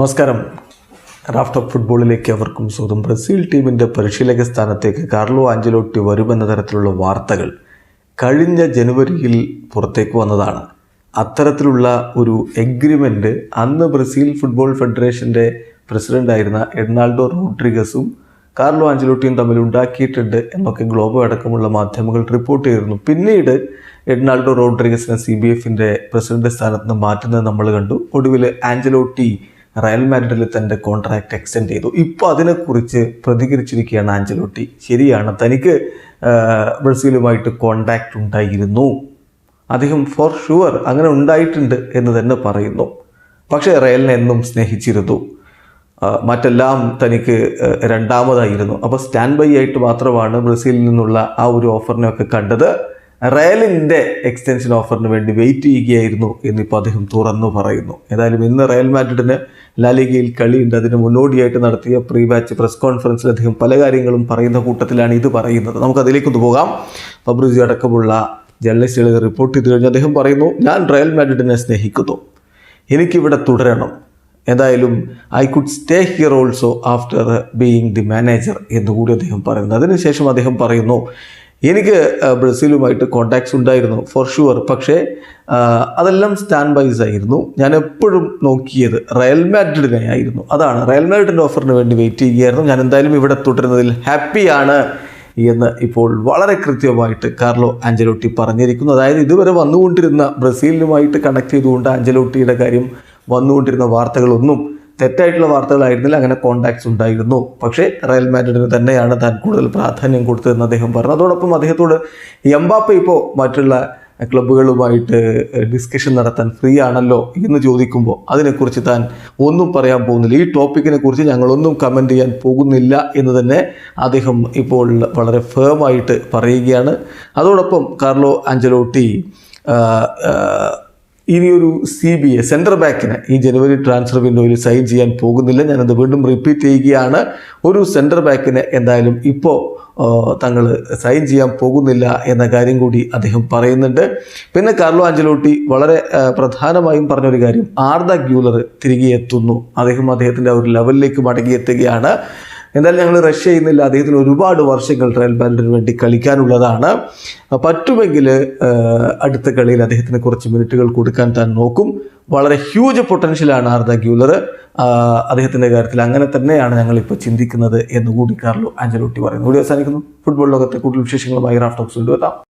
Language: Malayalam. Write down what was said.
നമസ്കാരം. റാഫ്റ്റ് ഓഫ് ഫുട്ബോളിലേക്ക് അവർക്കും സ്വന്തം ബ്രസീൽ ടീമിന്റെ പരിശീലക സ്ഥാനത്തേക്ക് കാർലോ ആഞ്ചലോട്ടി വരുമെന്ന തരത്തിലുള്ള വാർത്തകൾ കഴിഞ്ഞ ജനുവരിയിൽ പുറത്തേക്ക് വന്നതാണ്. അത്തരത്തിലുള്ള ഒരു എഗ്രിമെന്റ് അന്ന് ബ്രസീൽ ഫുട്ബോൾ ഫെഡറേഷന്റെ പ്രസിഡന്റായിരുന്ന എർണാൾഡോ റോഡ്രിഗസും കാർലോ ആഞ്ചലോട്ടിയും തമ്മിൽ ഉണ്ടാക്കിയിട്ടുണ്ട് എന്നൊക്കെ ഗ്ലോബോ അടക്കമുള്ള മാധ്യമങ്ങൾ റിപ്പോർട്ട് ചെയ്തിരുന്നു. പിന്നീട് എർണാൾഡോ റോഡ്രിഗസിനെ സി ബി എഫിന്റെ പ്രസിഡന്റ് സ്ഥാനത്ത് നിന്ന് മാറ്റുന്നത് നമ്മൾ കണ്ടു. ഒടുവിൽ ആഞ്ചലോട്ടി റയൽ മാഡ്രിഡിൽ തന്റെ കോൺട്രാക്റ്റ് എക്സ്റ്റെൻഡ് ചെയ്തു. ഇപ്പോൾ അതിനെക്കുറിച്ച് പ്രതികരിച്ചിരിക്കുകയാണ് ആഞ്ചലോട്ടി ശരിയാണ് തനിക്ക് ബ്രസീലുമായിട്ട് കോണ്ടാക്റ്റ് ഉണ്ടായിരുന്നു. അദ്ദേഹം ഫോർ ഷുവർ അങ്ങനെ ഉണ്ടായിട്ടുണ്ട് എന്ന് തന്നെ പറയുന്നു. പക്ഷേ റയലിനെ എന്നും സ്നേഹിച്ചിരുന്നു. മറ്റെല്ലാം തനിക്ക് രണ്ടാമതായിരുന്നു. അപ്പോൾ സ്റ്റാൻഡ് ബൈ ആയിട്ട് മാത്രമാണ് ബ്രസീലിൽ നിന്നുള്ള ആ ഒരു ഓഫറിനെയൊക്കെ കണ്ടത്. റയലിന്റെ എക്സ്റ്റൻഷൻ ഓഫറിന് വേണ്ടി വെയിറ്റ് ചെയ്യുകയായിരുന്നു എന്നിപ്പോൾ അദ്ദേഹം തുറന്നു പറയുന്നു. ഏതായാലും ഇന്ന് റയൽ മാഡ്രിഡിന് ലാലിഗയിൽ കളിയുണ്ട്. അതിന് മുന്നോടിയായിട്ട് നടത്തിയ പ്രീ ബാച്ച് പ്രസ് കോൺഫറൻസിൽ അദ്ദേഹം പല കാര്യങ്ങളും പറയുന്ന കൂട്ടത്തിലാണ് ഇത് പറയുന്നത്. നമുക്ക് അതിലേക്കൊന്ന് പോകാം. ഫബ്രിസി അടക്കമുള്ള ജേർണലിസ്റ്റുകൾ റിപ്പോർട്ട് ചെയ്തു കഴിഞ്ഞ്. അദ്ദേഹം പറയുന്നു ഞാൻ റയൽ മാഡ്രിഡിനെ സ്നേഹിക്കുന്നു. എനിക്കിവിടെ തുടരണം. എന്തായാലും I could stay here also after being the manager എന്നുകൂടി അദ്ദേഹം പറയുന്നു. അതിനുശേഷം അദ്ദേഹം പറയുന്നു എനിക്ക് ബ്രസീലുമായിട്ട് കോണ്ടാക്ട്സ് ഉണ്ടായിരുന്നു ഫോർ ഷുവർ പക്ഷേ അതെല്ലാം സ്റ്റാൻഡ് ബൈസ് ആയിരുന്നു. ഞാൻ എപ്പോഴും നോക്കിയത് റയൽ മാഡ്രിഡിനെ ആയിരുന്നു അതാണ്. റയൽ മാഡ്രിഡിന്റെ ഓഫറിന് വേണ്ടി വെയിറ്റ് ചെയ്യുകയായിരുന്നു. ഞാൻ എന്തായാലും ഇവിടെ തുടരുന്നതിൽ ഹാപ്പിയാണ് എന്ന് ഇപ്പോൾ വളരെ കൃത്യമായിട്ട് കാർലോ ആഞ്ചലോട്ടി പറഞ്ഞിരിക്കുന്നു. അതായത് ഇതുവരെ വന്നുകൊണ്ടിരുന്ന ബ്രസീലിനുമായിട്ട് കണക്ട് ചെയ്തുകൊണ്ട് ആഞ്ചലോട്ടിയുടെ കാര്യം വന്നുകൊണ്ടിരുന്ന വാർത്തകളൊന്നും തെറ്റായിട്ടുള്ള വാർത്തകളായിരുന്നില്ല അങ്ങനെ കോണ്ടാക്ട്സ് ഉണ്ടായിരുന്നു. പക്ഷേ റയൽ മാഡ്രിഡിന് തന്നെയാണ് താൻ കൂടുതൽ പ്രാധാന്യം കൊടുത്തതെന്ന് അദ്ദേഹം പറഞ്ഞു. അതോടൊപ്പം അദ്ദേഹത്തോട് എംബാപ്പ ഇപ്പോൾ മറ്റുള്ള ക്ലബ്ബുകളുമായിട്ട് ഡിസ്കഷൻ നടത്താൻ ഫ്രീ ആണല്ലോ എന്ന് ചോദിക്കുമ്പോൾ അതിനെക്കുറിച്ച് താൻ ഒന്നും പറയാൻ പോകുന്നില്ല. ഈ ടോപ്പിക്കിനെ കുറിച്ച് ഞങ്ങളൊന്നും കമന്റ് ചെയ്യാൻ പോകുന്നില്ല എന്ന് തന്നെ അദ്ദേഹം ഇപ്പോൾ വളരെ ഫേമായിട്ട് പറയുകയാണ്. അതോടൊപ്പം കാർലോ ആഞ്ചലോട്ടി ഇനിയൊരു സി ബി എ സെൻട്രൽ ബാങ്കിന് ഈ ജനുവരി ട്രാൻസ്ഫർ വിൻഡോയിൽ സൈൻ ചെയ്യാൻ പോകുന്നില്ല. ഞാനത് വീണ്ടും റിപ്പീറ്റ് ചെയ്യുകയാണ്. ഒരു സെൻട്രൽ ബാങ്കിന് എന്തായാലും ഇപ്പോൾ തങ്ങൾ സൈൻ ചെയ്യാൻ പോകുന്നില്ല എന്ന കാര്യം കൂടി അദ്ദേഹം പറയുന്നുണ്ട്. പിന്നെ കാർലോ ആഞ്ചലോട്ടി വളരെ പ്രധാനമായും പറഞ്ഞൊരു കാര്യം ആർദ ഗ്യൂലർ തിരികെ എത്തുന്നു. അദ്ദേഹം അദ്ദേഹത്തിന്റെ ഒരു ലെവലിലേക്ക് മടങ്ങിയെത്തുകയാണ് എന്തായാലും ഞങ്ങൾ റഷ് ചെയ്യുന്നില്ല അദ്ദേഹത്തിന് ഒരുപാട് വർഷങ്ങൾ ട്രയൽ മാഡ്രിഡിന് വേണ്ടി കളിക്കാനുള്ളതാണ്. പറ്റുമെങ്കിൽ അടുത്ത കളിയിൽ അദ്ദേഹത്തിന് കുറച്ച് മിനിറ്റുകൾ കൊടുക്കാൻ താൻ നോക്കും. വളരെ ഹ്യൂജ് പൊട്ടൻഷ്യലാണ് ആർദ ഗ്യൂലർ അദ്ദേഹത്തിന്റെ കാര്യത്തിൽ അങ്ങനെ തന്നെയാണ് ഞങ്ങളിപ്പോൾ ചിന്തിക്കുന്നത് എന്ന് കൂടി കാർലോ ആഞ്ചലോട്ടി പറയുന്നു. കൂടി അവസാനിക്കുന്നു. ഫുട്ബോൾ ലോകത്തെ കൂടുതൽ വിശേഷങ്ങളുമായി റാഫ്റ്റോക്സ് കൊണ്ടുവെത്താം